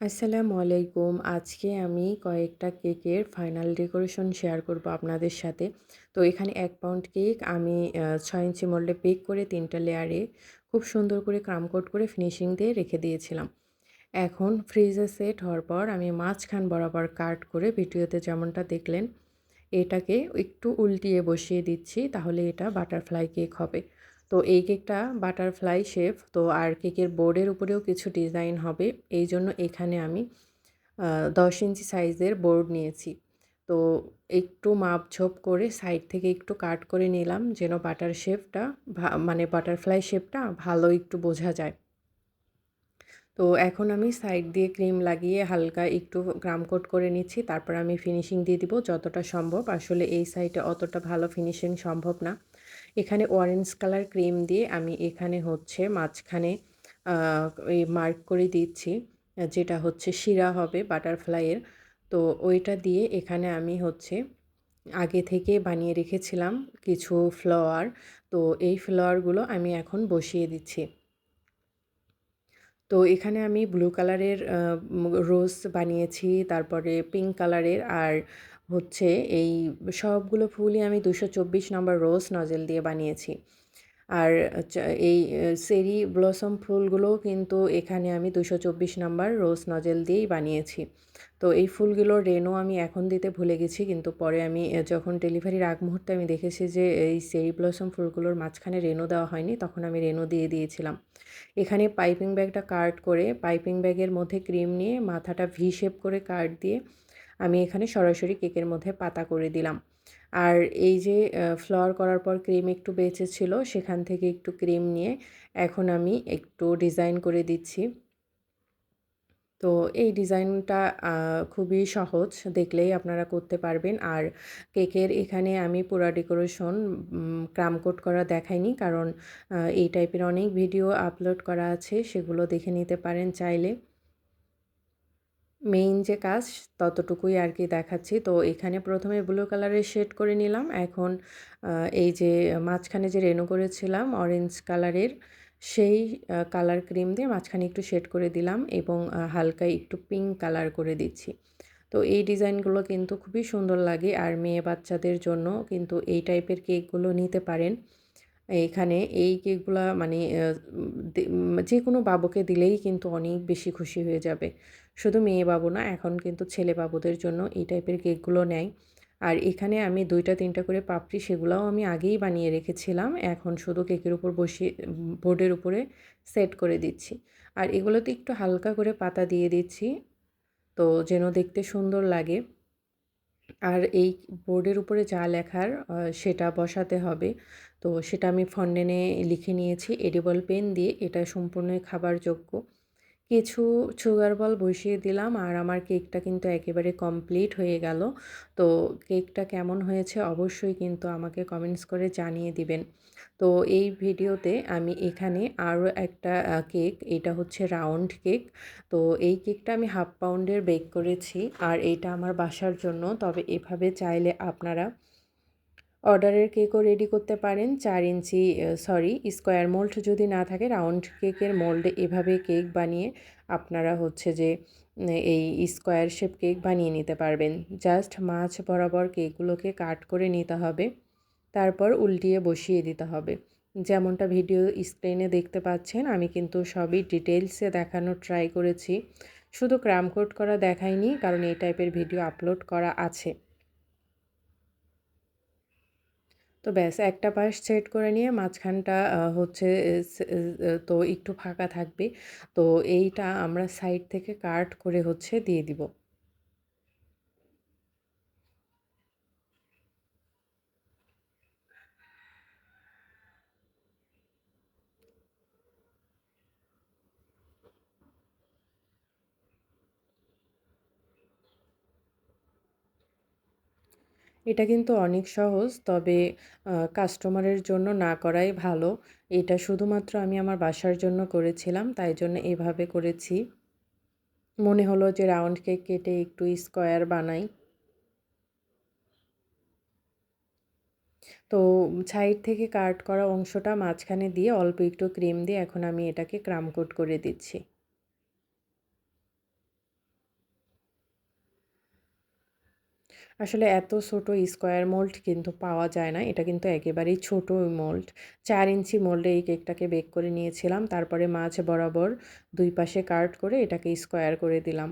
আসসালামু আলাইকুম। আজকে আমি কয়েকটা কেকের ফাইনাল ডেকোরেশন শেয়ার করব আপনাদের সাথে। তো এখানে এক পাউন্ড কেক আমি ছয় ইঞ্চি মোল্ডে বেক করে তিনটা লেয়ারে খুব সুন্দর করে ক্রামকোট করে ফিনিশিং দিয়ে রেখে দিয়েছিলাম। এখন ফ্রিজে সেট হওয়ার পর আমি মাঝখান বরাবর কাট করে ভিডিওতে যেমনটা দেখলেন, এটাকে একটু উল্টিয়ে বসিয়ে দিচ্ছি, তাহলে এটা বাটারফ্লাই কেক হবে। তো এই কেকটা বাটারফ্লাই শেপ, তো আর কেকের বোর্ডের উপরেও কিছু ডিজাইন হবে। এই জন্য এখানে আমি দশ ইঞ্চি সাইজের বোর্ড নিয়েছি। তো একটু মাপঝোপ করে সাইড থেকে একটু কাট করে নিলাম যেন বাটার শেপটা মানে বাটারফ্লাই শেপটা ভালো একটু বোঝা যায়। তো এখন আমি সাইড দিয়ে ক্রিম লাগিয়ে হালকা একটু গ্রাম কোট করে নিচ্ছি। তারপর আমি ফিনিশিং দিয়ে দিব যতটা সম্ভব। আসলে এই সাইডে অতটা ভালো ফিনিশিং সম্ভব না। এখানে অরেঞ্জ কালার ক্রিম দিয়ে আমি এখানে হচ্ছে মাঝখানে এই মার্ক করে দিচ্ছি, যেটা হচ্ছে শিরা হবে বাটারফ্লাইয়ের তো ওইটা দিয়ে এখানে আমি হচ্ছে আগে থেকে বানিয়ে রেখেছিলাম কিছু ফ্লাওয়ার তো এই ফ্লাওয়ারগুলো আমি এখন বসিয়ে দিচ্ছি। তো এখানে আমি ব্লু কালারের রোজ বানিয়েছি, তারপরে পিঙ্ক কালারের আর হচ্ছে এই সবগুলো ফুলই আমি দুশো চব্বিশ নম্বর রোজ নজেল দিয়ে বানিয়েছি। আর এই সেরি ব্লসম ফুলগুলোও কিন্তু এখানে আমি দুশো চব্বিশ নাম্বার রোজ নজেল দিয়েই বানিয়েছি। তো এই ফুলগুলোর রেনো আমি এখন দিতে ভুলে গেছি, কিন্তু পরে আমি যখন ডেলিভারির আগ মুহূর্তে আমি দেখেছি যে এই সেরি ব্লসম ফুলগুলোর মাঝখানে রেনো দেওয়া হয়নি, তখন আমি রেনো দিয়ে দিয়েছিলাম। এখানে পাইপিং ব্যাগটা কাট করে, পাইপিং ব্যাগের মধ্যে ক্রিম নিয়ে মাথাটা ভি শেপ করে কাট দিয়ে আমি এখানে সরাসরি কেকের মধ্যে পাতা করে দিলাম। আর এই যে ফ্লাওয়ার করার পর ক্রিম একটু বেঁচে ছিল, সেখান থেকে একটু ক্রিম নিয়ে এখন আমি একটু ডিজাইন করে দিচ্ছি। তো এই ডিজাইনটা খুবই সহজ, দেখলেই আপনারা করতে পারবেন। আর কেকের এখানে আমি পুরা ডেকোরেশন ক্রাম কোট করা দেখাইনি, কারণ এই টাইপের অনেক ভিডিও আপলোড করা আছে, সেগুলো দেখে নিতে পারেন চাইলে। মেইন যে কাজ, ততটুকুই আর কি দেখাচ্ছি। তো এখানে প্রথমে ব্লু কালারের শেড করে নিলাম। এখন এই যে মাঝখানে যে রেনু করেছিলাম অরেঞ্জ কালারের সেই কালার ক্রিম দিয়ে মাঝখানে একটু শেড করে দিলাম এবং হালকা একটু পিঙ্ক কালার করে দিচ্ছি। তো এই ডিজাইনগুলো কিন্তু খুবই সুন্দর লাগে। আর মেয়ে বাচ্চাদের জন্য কিন্তু এই টাইপের কেকগুলো নিতে পারেন। এখানে এই কেকগুলা মানে যে কোনো বাবুকে দিলেই কিন্তু অনেক বেশি খুশি হয়ে যাবে। শুধু মেয়ে বাবু না, এখন কিন্তু ছেলে বাবুদের জন্য এই টাইপের কেকগুলো নেয়। আর এখানে আমি দুইটা, তিনটা করে পাপড়ি সেগুলোও আমি আগেই বানিয়ে রেখেছিলাম। এখন শুধু কেকের উপর বসিয়ে বোর্ডের উপরে সেট করে দিচ্ছি। আর এগুলোতে একটু হালকা করে পাতা দিয়ে দিচ্ছি, তো যেন দেখতে সুন্দর লাগে। আর এই বোর্ডের উপরে যা লেখার সেটা বসাতে হবে। তো সেটা আমি ফন্ডেনে লিখে নিয়েছি, এডিবল পেন দিয়ে। এটা সম্পূর্ণই খাবার যোগ্য কিছু সুগার বল বসিয়ে দিলাম আর আমার কেকটা কিন্তু একেবারে কমপ্লিট হয়ে গেল। তো কেকটা কেমন হয়েছে অবশ্যই কিন্তু আমাকে কমেন্টস করে জানিয়ে দিবেন। তো এই ভিডিওতে আমি এখানে আরও একটা কেক এটা হচ্ছে রাউন্ড কেক তো এই কেকটা আমি হাফ পাউন্ডের বেক করেছি আর এইটা আমার বাসার জন্য। তবে এভাবে চাইলে আপনারা অর্ডারের কেকও রেডি করতে পারেন। চার ইঞ্চি সরি, স্কোয়ার মোল্ড যদি না থাকে, রাউন্ড কেকের মোল্ডে এভাবে কেক বানিয়ে আপনারা হচ্ছে যে এই স্কোয়ার শেপ কেক বানিয়ে নিতে পারবেন। জাস্ট মাছ বরাবর কেকগুলোকে কাট করে নিতে হবে। তারপর উল্টিয়ে বসিয়ে দিতে হবে। যেমনটা ভিডিও স্ক্রিনে দেখতে পাচ্ছেন, আমি কিন্তু সবই ডিটেলসে দেখানোর ট্রাই করেছি। শুধু ক্রাম কোট করা দেখাইনি কারণ এই টাইপের ভিডিও আপলোড করা আছে। তো ব্যাস, একটা পাশ সেট করে নিয়ে মাঝখানটা হচ্ছে তো একটু ফাঁকা থাকবে। তো এইটা আমরা সাইড থেকে কাট করে হচ্ছে দিয়ে দিব। এটা কিন্তু অনেক সহজ, তবে কাস্টমারের জন্য না করাই ভালো। এটা শুধুমাত্র আমি আমার বাসার জন্য করেছিলাম, তাই জন্য এভাবে করেছি। মনে হলো যে রাউন্ড কেক কেটে একটু স্কোয়ার বানাই। তো সাইড থেকে কাট করা অংশটা মাঝখানে দিয়ে অল্প একটু ক্রিম দিয়ে এখন আমি এটাকে ক্রাম কোট করে দিচ্ছি। আসলে এত ছোট স্কোয়ার মোল্ড কিন্তু পাওয়া যায় না। এটা কিন্তু একেবারেই ছোট মোল্ড। চার ইঞ্চি মোল্ডে এই কেকটাকে বেক করে নিয়েছিলাম। তারপরে মাছ বরাবর দুই পাশে কাট করে এটাকে স্কোয়ার করে দিলাম।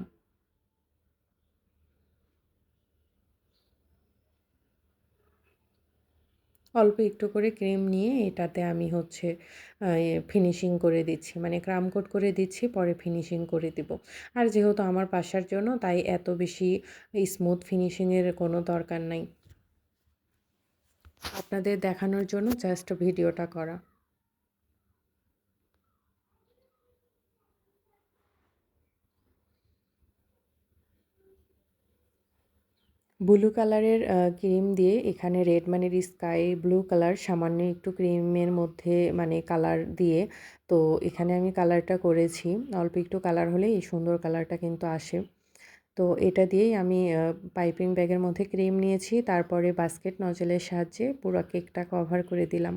অল্প একটু করে ক্রিম নিয়ে এটাতে আমি হচ্ছে ফিনিশিং করে দিচ্ছি। মানে ক্রাম কোট করে দিচ্ছি, পরে ফিনিশিং করে দিব। আর যেহেতু আমার পাশার জন্য, তাই এত বেশি স্মুথ ফিনিশিংয়ের কোনো দরকার নাই। আপনাদের দেখানোর জন্য জাস্ট ভিডিওটা করা। ব্লু কালারের ক্রিম দিয়ে এখানে রেড মানে স্কাই ব্লু কালার সামান্য একটু ক্রিমের মধ্যে মানে কালার দিয়ে। তো এখানে আমি কালারটা করেছি। অল্প একটু কালার হলে এই সুন্দর কালারটা কিন্তু আসে। তো এটা দিয়েই আমি পাইপিং ব্যাগের মধ্যে ক্রিম নিয়েছি। তারপরে বাস্কেট নজলের সাহায্যে পুরো কেকটা কভার করে দিলাম।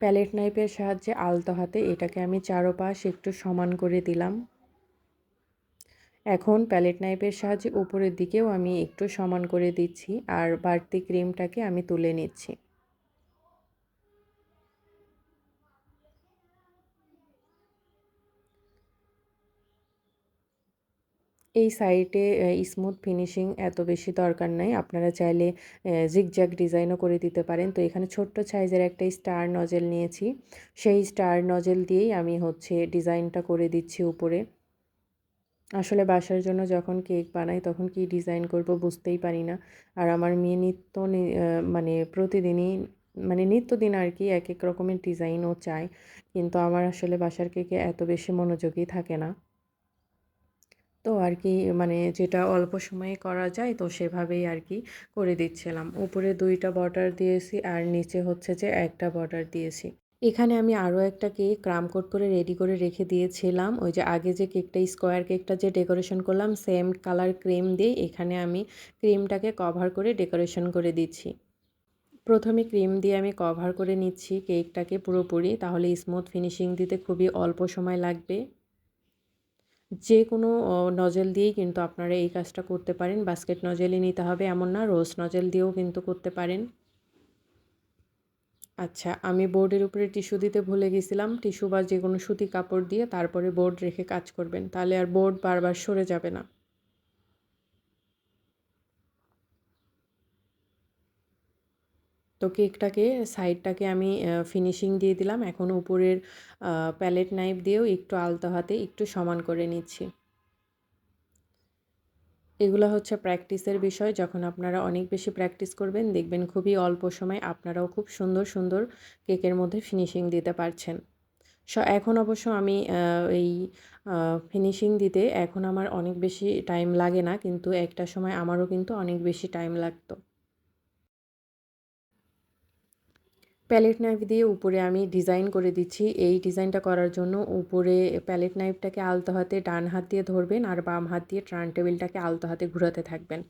প্যালেট নাইফের সাহায্যে আলতো হাতে এটাকে আমি চারোপাশ একটু সমান করে দিলাম। এখন প্যালেট নাইফের সাহায্যে উপরের দিকেও আমি একটু সমান করে দিচ্ছি আর বাড়তি ক্রিমটাকে আমি তুলে নিচ্ছি। এই সাইটে স্মুথ ফিনিশিং এত বেশি দরকার নাই। আপনারা চাইলে জিগজ্যাগ ডিজাইনও করে দিতে পারেন। তো এখানে ছোট্ট সাইজের একটা স্টার নজেল নিয়েছি। সেই স্টার নজেল দিয়েই আমি হচ্ছে ডিজাইনটা করে দিচ্ছি উপরে। আসলে বাসার জন্য যখন কেক বানাই তখন কি ডিজাইন করব বুঝতেই পারি না। আর আমার মেয়ে নিত্য মানে প্রতিদিনই মানে নিত্যদিন আর কি এক এক রকমের ডিজাইনও চায়। কিন্তু আমার আসলে বাসার কেকে এত বেশি মনোযোগী থাকে না। তো আর কি মানে যেটা অল্প সময়ে করা যায় তো সেভাবেই আর কি করে দিচ্ছিলাম। উপরে দুইটা বর্ডার দিয়েছি আর নিচে হচ্ছে যে একটা বর্ডার দিয়েছি। এখানে আমি আরও একটা কেক ক্রাম কোট করে রেডি করে রেখে দিয়েছিলাম। ওই যে আগে যে কেকটা, স্কোয়ার কেকটা যে ডেকোরেশন করলাম, সেম কালার ক্রিম দিয়ে এখানে আমি ক্রিমটাকে কভার করে ডেকোরেশন করে দিচ্ছি। প্রথমে ক্রিম দিয়ে আমি কভার করে নিচ্ছি কেকটাকে পুরোপুরি, তাহলে স্মুথ ফিনিশিং দিতে খুবই অল্প সময় লাগবে। যে কোনো নজেল দিয়েই কিন্তু আপনারা এই কাজটা করতে পারেন। বাস্কেট নজেলই নিতে হবে এমন না রোজ নজেল দিয়েও কিন্তু করতে পারেন। আচ্ছা আমি বোর্ডের উপরে টিস্যু দিতে ভুলে গেছিলাম। টিস্যু বা যে কোনো সুতি কাপড় দিয়ে তারপরে বোর্ড রেখে কাজ করবেন। তাহলে আর বোর্ড বারবার সরে যাবে না। তো কেকটাকে সাইডটাকে আমি ফিনিশিং দিয়ে দিলাম। এখন উপরের প্যালেট নাইফ দিয়েও একটু আলতো হাতে একটু সমান করে নিচ্ছি। এগুলো হচ্ছে প্র্যাকটিসের বিষয়। যখন আপনারা অনেক বেশি প্র্যাকটিস করবেন, দেখবেন খুবই অল্প সময় আপনারাও খুব সুন্দর সুন্দর কেকের মধ্যে ফিনিশিং দিতে পারছেন। স, এখন অবশ্য আমি এই ফিনিশিং দিতে এখন আমার অনেক বেশি টাইম লাগে না, কিন্তু একটা সময় আমারও কিন্তু অনেক বেশি টাইম লাগতো। প্যালেট নাইফ দিয়ে উপরে আমি ডিজাইন করে দিচ্ছি। এই ডিজাইনটা করার জন্য উপরে প্যালেট নাইফটাকে আলতো হাতে ডান হাত দিয়ে ধরবেন আর বাম হাত দিয়ে ট্রান টেবিলটাকে আলতো হাতে ঘুরাতে থাকবেন।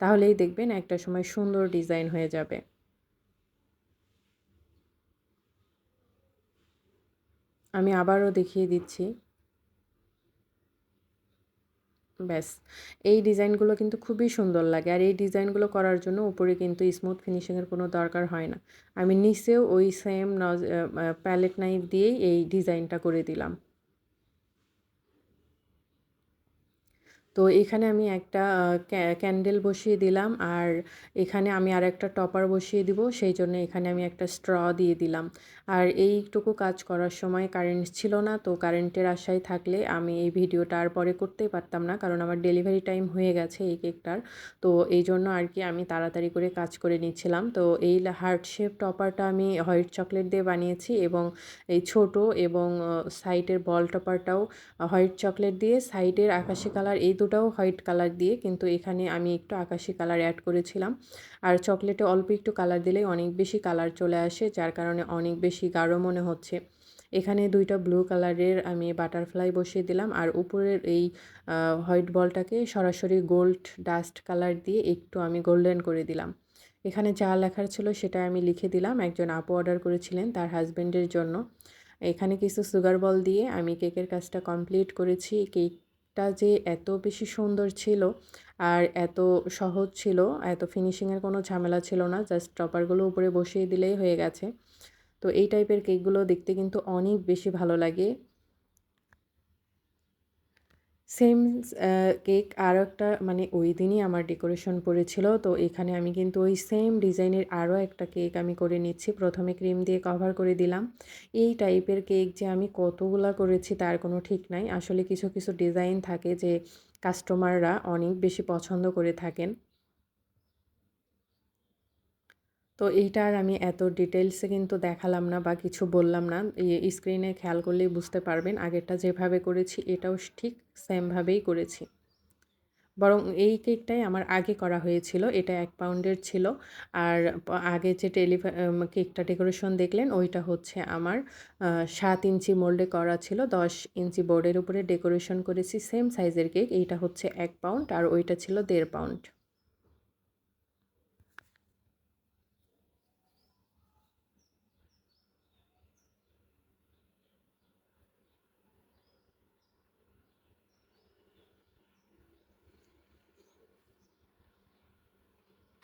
তাহলেই দেখবেন একটা সময় সুন্দর ডিজাইন হয়ে যাবে। আমি আবারও দেখিয়ে দিচ্ছি। ব্যাস, এই ডিজাইনগুলো কিন্তু খুবই সুন্দর লাগে। আর এই ডিজাইনগুলো করার জন্য উপরে কিন্তু স্মুথ ফিনিশিংয়ের কোনো দরকার হয় না। আমি নিচেও ওই সেম প্যালেট নাইফ দিয়েই এই ডিজাইনটা করে দিলাম। তো এখানে আমি একটা ক্যান্ডেল বসিয়ে দিলাম। আর এখানে আমি আর একটা টপার বসিয়ে দিব। সেই জন্য এখানে আমি একটা স্ট্র দিয়ে দিলাম। আর এইটুকু কাজ করার সময় কারেন্ট ছিল না। তো কারেন্টের আশায় থাকলে আমি এই ভিডিওটা আর পরে করতেই পারতাম না। কারণ আমার ডেলিভারি টাইম হয়ে গেছে এই কেকটার। তো এই জন্য আর কি আমি তাড়াতাড়ি করে কাজ করে নিচ্ছিলাম। তো এই হার্ট শেপ টপারটা আমি হোয়াইট চকলেট দিয়ে বানিয়েছি এবং এই ছোট এবং সাইডের বল টপারটাও হোয়াইট চকলেট দিয়ে সাইডের আকাশি কালার এই দুটাও হোয়াইট কালার দিয়ে কিন্তু এখানে আমি একটু আকাশি কালার অ্যাড করেছিলাম। আর চকলেটে অল্প একটু কালার দিলেই অনেক বেশি কালার চলে আসে, যার কারণে অনেক বেশি গাঢ় মনে হচ্ছে। এখানে দুইটা ব্লু কালারের আমি বাটারফ্লাই বসিয়ে দিলাম। আর উপরের এই হোয়াইট বলটাকে সরাসরি গোল্ড ডাস্ট কালার দিয়ে একটু আমি গোল্ডেন করে দিলাম। এখানে যা লেখার ছিল সেটা আমি লিখে দিলাম। একজন আপু অর্ডার করেছিলেন তার হাজব্যান্ডের জন্য। এখানে কিছু সুগার বল দিয়ে আমি কেকের কাজটা কমপ্লিট করেছি। কেকটা যে এত বেশি সুন্দর ছিল আর এত সহজ ছিল, এত ফিনিশিংয়ের কোনো ঝামেলা ছিল না জাস্ট টপারগুলো উপরে বসিয়ে দিলেই হয়ে গেছে। তো এই টাইপের কেকগুলো দেখতে কিন্তু অনেক বেশি ভালো লাগে। সেম কেক আরও একটা মানে ওই দিনই আমার ডেকোরেশন পড়েছিল। তো এখানে আমি কিন্তু ওই সেম ডিজাইনের আরও একটা কেক আমি করে নিচ্ছি। প্রথমে ক্রিম দিয়ে কভার করে দিলাম। এই টাইপের কেক যে আমি কতগুলা করেছি তার কোনো ঠিক নাই। আসলে কিছু কিছু ডিজাইন থাকে যে কাস্টমাররা অনেক বেশি পছন্দ করে থাকেন। তো এইটা আর আমি এত ডিটেলসে কিন্তু দেখালাম না বা কিছু বললাম না। স্ক্রিনে খেয়াল করলেই বুঝতে পারবেন, আগেরটা যেভাবে করেছি এটাও ঠিক সেমভাবেই করেছি। বরং এই কেকটাই আমার আগে করা হয়েছিল, এটা এক পাউন্ডের ছিল। আর আগে যে টেলিফা কেকটা ডেকোরেশন দেখলেন, ওইটা হচ্ছে আমার সাত ইঞ্চি মোল্ডে করা ছিল, দশ ইঞ্চি বোর্ডের উপরে ডেকোরেশন করেছি সেম সাইজের কেক। এইটা হচ্ছে এক পাউন্ড আর ওইটা ছিল দেড় পাউন্ড।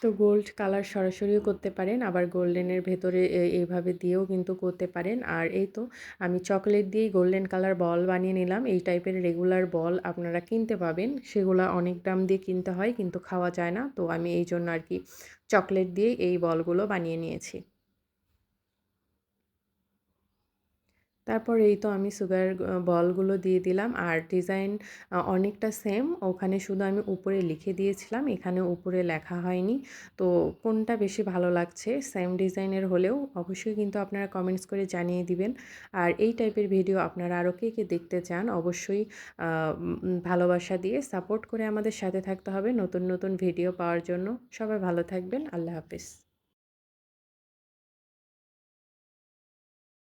তো গোল্ড কালার সরাসরিও করতে পারেন, আবার গোল্ডেনের ভেতরে এইভাবে দিয়েও কিন্তু করতে পারেন। আর এই তো আমি চকলেট দিয়েই গোল্ডেন কালার বল বানিয়ে নিলাম। এই টাইপের রেগুলার বল আপনারা কিনতে পাবেন। সেগুলো অনেক দাম দিয়ে কিনতে হয়, কিন্তু খাওয়া যায় না। তো আমি এই জন্য আর কি চকলেট দিয়ে এই বলগুলো বানিয়ে নিয়েছি। তারপর এই তো আমি সুগার বলগুলো দিয়ে দিলাম আর ডিজাইন অনেকটা সেম ওখানে শুধু আমি উপরে লিখে দিয়েছিলাম, এখানে উপরে লেখা হয়নি। তো কোনটা বেশি ভালো লাগছে? সেম ডিজাইনের হলেও অবশ্যই কিন্তু আপনারা কমেন্টস করে জানিয়ে দিবেন। আর এই টাইপের ভিডিও আপনারা আরও কে কে দেখতে চান, অবশ্যই ভালোবাসা দিয়ে সাপোর্ট করে আমাদের সাথে থাকতে হবে নতুন নতুন ভিডিও পাওয়ার জন্য। সবাই ভালো থাকবেন। আল্লাহ হাফিজ।